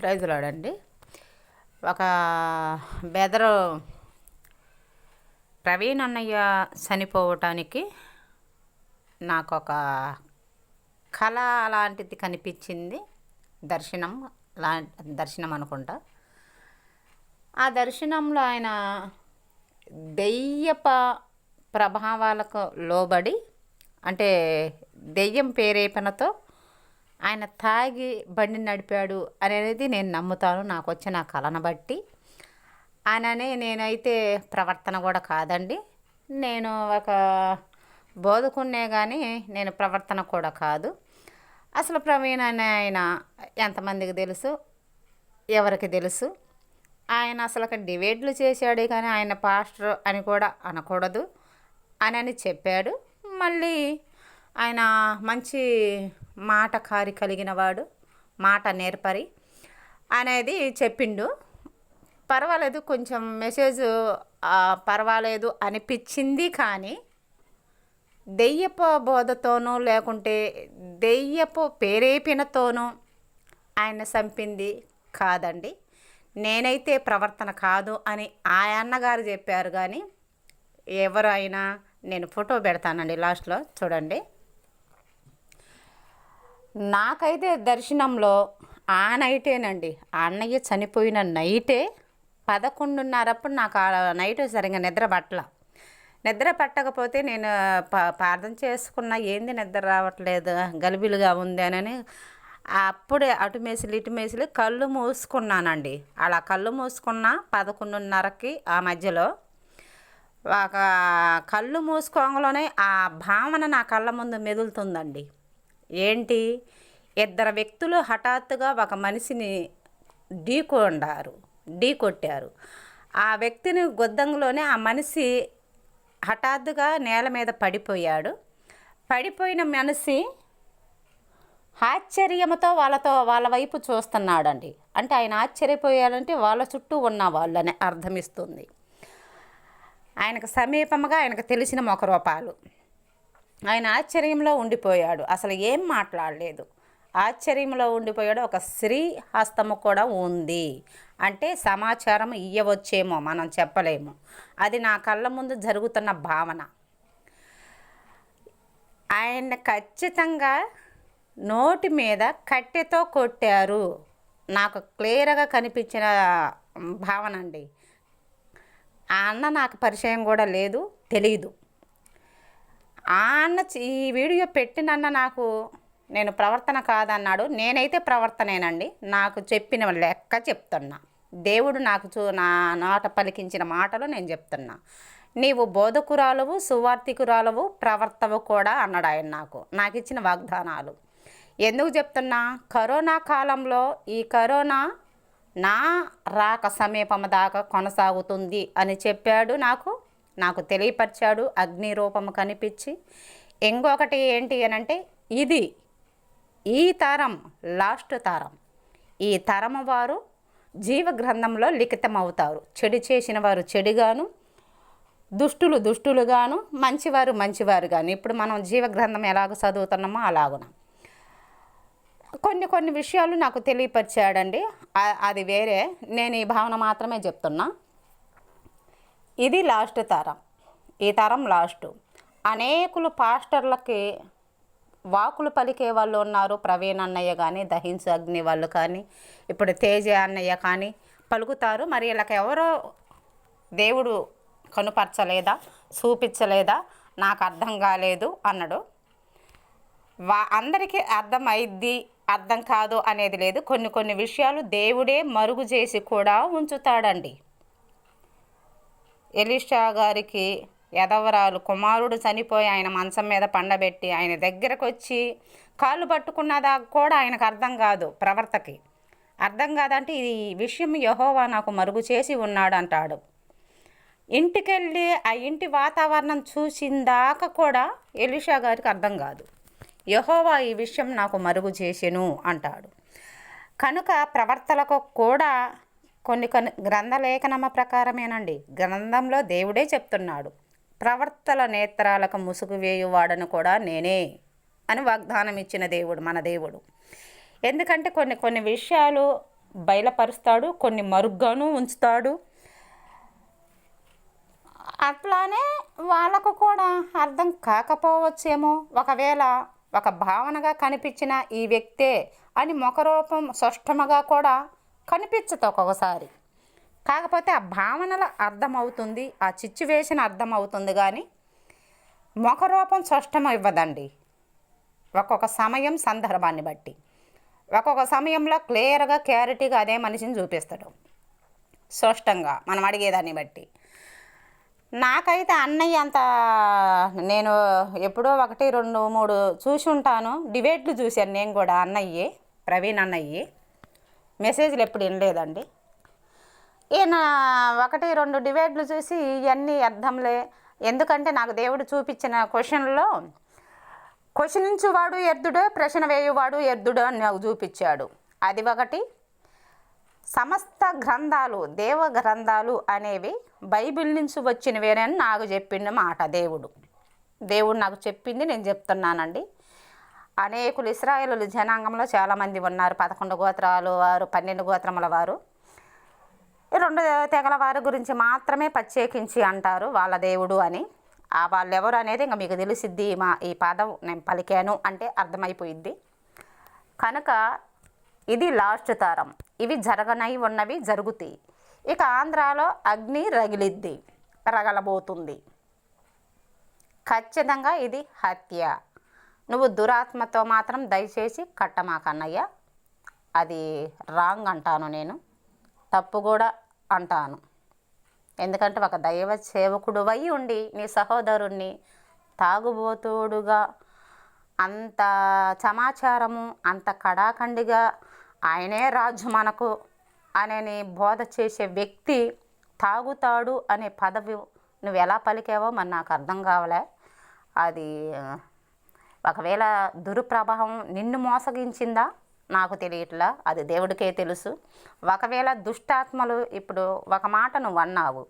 ప్రైజులాడండి ఒక బెదరు ప్రవీణ్ అన్నయ్య చనిపోవటానికి నాకు ఒక కళ లాంటిది కనిపించింది. దర్శనం లా దర్శనం అనుకుంటా. ఆ దర్శనంలో ఆయన దెయ్యప ప్రభావాలకు లోబడి అంటే దెయ్యం పేరేపనతో ఆయన తాగి బండి నడిపాడు అనేది నేను నమ్ముతాను. నాకు వచ్చిన కళను బట్టి. ఆయననే నేనైతే ప్రవర్తన కూడా కాదండి. నేను ఒక బోధకున్నే కానీ నేను ప్రవర్తన కూడా కాదు. అసలు ప్రవీణ్ అనే ఆయన ఎంతమందికి తెలుసు? ఎవరికి తెలుసు? ఆయన అసలు ఒక డిబేట్లు చేశాడు కానీ ఆయన పాస్టర్ అని కూడా అనకూడదు అని అని చెప్పాడు. మళ్ళీ ఆయన మంచి మాట కారి కలిగిన వాడు మాట నేర్పరి అనేది చెప్పిండు. పర్వాలేదు కొంచెం మెసేజ్ పర్వాలేదు అనిపించింది కానీ దెయ్యపు బోధతోనూ లేకుంటే దెయ్యపు పేరేపినతోనూ ఆయన చంపింది కాదండి. నేనైతే ప్రవర్తన కాదు అని ఆ అన్నగారు చెప్పారు కానీ ఎవరైనా నేను ఫోటో పెడతానండి లాస్ట్లో చూడండి. నాకైతే దర్శనంలో ఆ నైటేనండి. ఆ అన్నయ్య చనిపోయిన నైటే పదకొండున్నరప్పుడు నాకు ఆ నైట్ సరిగా నిద్ర పట్టల నిద్ర పట్టకపోతే నేను ప- ప్రార్థన చేసుకున్న ఏంది నిద్ర రావట్లేదు? గలిబిలుగా ఉంది అని అప్పుడే అటు మేసులు ఇటు మేసులు కళ్ళు మూసుకున్నానండి. అలా కళ్ళు మూసుకున్న పదకొండున్నరకి ఆ మధ్యలో ఒక కళ్ళు మూసుకోగానే ఆ భావన నా కళ్ళ ముందు మెదులుతుందండి. ఏంటి? ఇద్దరు వ్యక్తులు హఠాత్తుగా ఒక మనిషిని ఢీకొండారు ఢీ కొట్టారు. ఆ వ్యక్తిని గొద్దంలోనే ఆ మనిషి హఠాత్తుగా నేల మీద పడిపోయాడు. పడిపోయిన మనిషి ఆశ్చర్యంతో వాళ్ళతో వాళ్ళ వైపు చూస్తున్నాడండి. అంటే ఆయన ఆశ్చర్యపోయాడంటే వాళ్ళ చుట్టూ ఉన్న వాళ్ళని అర్థమిస్తుంది. ఆయనకు సమీపంగా ఆయనకు తెలిసిన మొక రూపాలు. ఆయన ఆశ్చర్యంలో ఉండిపోయాడు. అసలు ఏం మాట్లాడలేదు. ఆశ్చర్యంలో ఉండిపోయాడు. ఒక స్త్రీ హస్తము కూడా ఉంది. అంటే సమాచారం ఇయ్యవచ్చేమో మనం చెప్పలేము. అది నా కళ్ళ ముందు జరుగుతున్న భావన. ఆయన ఖచ్చితంగా నోటి మీద కట్టెతో కొట్టారు. నాకు క్లియర్గా కనిపించిన భావన అండి. ఆ అన్న నాకు పరిచయం కూడా లేదు తెలియదు ఆ అన్న చి- ఈ వీడియో పెట్టినన్న నాకు నేను ప్రవర్తన కాదన్నాడు. నేనైతే ప్రవర్తనేనండి. నాకు చెప్పిన లెక్క చెప్తున్నా. దేవుడు నాకు చూ నా నాట పలికించిన మాటలు నేను చెప్తున్నా. నీవు బోధకురాలవు సువార్థికురాలవు ప్రవర్తవు కూడా అన్నాడు ఆయన నాకు. నాకు ఇచ్చిన వాగ్దానాలు. ఎందుకు చెప్తున్నా? కరోనా కాలంలో ఈ కరోనా నా రాక సమీపం దాకా కొనసాగుతుంది అని చెప్పాడు నాకు నాకు తెలియపరిచాడు అగ్ని రూపము కనిపించి. ఇంకొకటి ఏంటి అని అంటే ఇది ఈ తరం లాస్ట్ తరం. ఈ తరం వారు జీవ గ్రంథంలో లిఖితం అవుతారు చెడు చేసిన వారు చెడుగాను దుష్టులు దుష్టులుగాను మంచివారు మంచివారు మంచివారుగాను. ఇప్పుడు మనం జీవ గ్రంథం ఎలాగ చదువుతున్నామో అలాగున. కొన్ని కొన్ని విషయాలు నాకు తెలియపరిచాడండి. అది వేరే. నేను ఈ భావన మాత్రమే చెప్తున్నా. ఇది లాస్ట్ తరం. ఈ తరం లాస్ట్. అనేకులు పాస్టర్లకి వాకులు పలికే వాళ్ళు ఉన్నారు. ప్రవీణ్ అన్నయ్య కానీ దహించు అగ్ని వాళ్ళు కానీ ఇప్పుడు తేజ అన్నయ్య కానీ పలుకుతారు. మరి వీళ్ళకి ఎవరో దేవుడు కనుపరచలేదా? చూపించలేదా? నాకు అర్థం కాలేదు అన్నాడు. వా అందరికీ అర్థం అయిద్ది అర్థం కాదు అనేది లేదు. కొన్ని కొన్ని విషయాలు దేవుడే మరుగు చేసి కూడా ఉంచుతాడండి. ఎలిషా గారికి ఎదవరాలు కుమారుడు చనిపోయి ఆయన మంచం మీద పండబెట్టి ఆయన దగ్గరకు వచ్చి కాళ్ళు పట్టుకున్నదా కూడా ఆయనకు అర్థం కాదు ప్రవర్తకి. అర్థం కాదంటే ఈ విషయం యహోవా నాకు మరుగు చేసి ఉన్నాడు అంటాడు ఇంటికెళ్ళి ఆ ఇంటి వాతావరణం చూసిందాక కూడా ఎలిషా గారికి అర్థం కాదు. యహోవా ఈ విషయం నాకు మరుగు చేసెను అంటాడు. కనుక ప్రవర్తలకు కూడా కొన్ని కొన్ని గ్రంథలేఖనమ ప్రకారమేనండి. గ్రంథంలో దేవుడే చెప్తున్నాడు. ప్రవర్తల నేత్రాలకు ముసుగు వేయువాడను కూడా నేనే అని వాగ్దానం ఇచ్చిన దేవుడు మన దేవుడు. ఎందుకంటే కొన్ని కొన్ని విషయాలు బయలుపరుస్తాడు కొన్ని మరుగ్గాను ఉంచుతాడు. అట్లానే వాళ్ళకు కూడా అర్థం కాకపోవచ్చేమో. ఒకవేళ ఒక భావనగా కనిపించిన ఈ వ్యక్తే అని ముఖరూపం స్పష్టముగా కూడా కనిపించదు ఒక్కొక్కసారి. కాకపోతే ఆ భావనల అర్థమవుతుంది ఆ సిచ్యువేషన్ అర్థమవుతుంది కానీ ముఖరూపం స్పష్టం ఇవ్వదండి. ఒక్కొక్క సమయం సందర్భాన్ని బట్టి. ఒక్కొక్క సమయంలో క్లియర్గా క్లారిటీగా అదే మనిషిని చూపిస్తాడు. స్పష్టంగా మనం అడిగేదాన్ని బట్టి. నాకైతే అన్నయ్య అంత నేను ఎప్పుడో ఒకటి రెండు మూడు చూసి ఉంటాను. డిబేట్లు చూశాను నేను కూడా అన్నయ్యే ప్రవీణ్ అన్నయ్యే. మెసేజ్లు ఎప్పుడు వినలేదండి. ఈయన ఒకటి రెండు డిబేట్లు చూసి ఇవన్నీ అర్థంలే. ఎందుకంటే నాకు దేవుడు చూపించిన క్వశ్చన్లో క్వశ్చనించువాడు ఎద్దుడు ప్రశ్న వేయువాడు ఎద్దుడు అని నాకు చూపించాడు. అది ఒకటి. సమస్త గ్రంథాలు దేవ గ్రంథాలు అనేవి బైబిల్ నుంచి వచ్చినవేనని నాకు చెప్పిండు మాట దేవుడు. దేవుడు నాకు చెప్పింది నేను చెప్తున్నానండి. అనేకులు ఇస్రాయేలు జనాంగంలో చాలామంది ఉన్నారు. పదకొండు గోత్రాలు వారు పన్నెండు గోత్రముల వారు. ఈ రెండు తెగల వారి గురించి మాత్రమే ప్రత్యేకించి అంటారు వాళ్ళ దేవుడు అని. ఆ వాళ్ళు ఎవరు అనేది ఇంకా మీకు తెలిసిద్ది. మా ఈ పదం నేను పలికాను అంటే అర్థమైపోయిద్ది. కనుక ఇది లాస్ట్ తరం. ఇవి జరగనై ఉన్నవి జరుగుతాయి. ఇక ఆంధ్రాలో అగ్ని రగిలిద్ది రగలబోతుంది. ఖచ్చితంగా ఇది హత్య. నువ్వు దురాత్మతో మాత్రం దయచేసి కట్టమాకన్నయ్య అది రాంగ్ అంటాను నేను. తప్పు కూడా అంటాను. ఎందుకంటే ఒక దైవ సేవకుడు అయి ఉండి నీ సహోదరుణ్ణి తాగుబోతుడుగా అంత సమాచారము అంత కడాఖండిగా ఆయనే రాజు మనకు అనేని బోధ చేసే వ్యక్తి తాగుతాడు అనే పదవి నువ్వు ఎలా పలికావో మరి నాకు అర్థం కావలే. అది ఒకవేళ దురుప్రభావం నిన్ను మోసగించిందా? నాకు తెలియట్లా. అది దేవుడికే తెలుసు. ఒకవేళ దుష్టాత్మలు ఇప్పుడు ఒక మాట నువ్వు అన్నావు.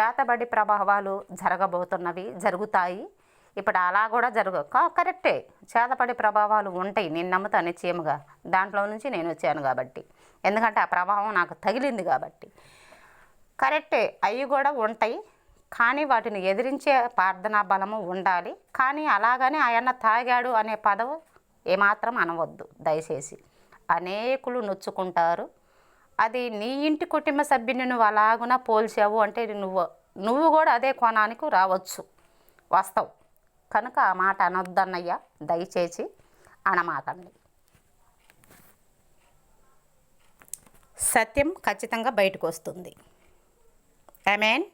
చేతబడి ప్రభావాలు జరగబోతున్నవి జరుగుతాయి. ఇప్పుడు అలా కూడా జరుగు కా- కరెక్టే. చేతపడి ప్రభావాలు ఉంటాయి. నేను నమ్ముతాను నిశ్చయముగా. దాంట్లో నుంచి నేను వచ్చాను కాబట్టి. ఎందుకంటే ఆ ప్రభావం నాకు తగిలింది కాబట్టి. కరెక్టే. అవి కూడా ఉంటాయి. కానీ వాటిని ఎదిరించే ప్రార్థనా బలము ఉండాలి. కానీ అలాగని ఆయన తాగాడు అనే పదవు ఏమాత్రం అనవద్దు. దయచేసి అనేకులు నొచ్చుకుంటారు. అది నీ ఇంటి కుటుంబ సభ్యుని నువ్వు అలాగున పోల్చావు అంటే నువ్వు నువ్వు కూడా అదే కోణానికి రావచ్చు. వస్తావు. కనుక ఆ మాట అనొద్దన్నయ్యా. దయచేసి అనమాకండి సత్యం ఖచ్చితంగా బయటకు వస్తుంది. I mean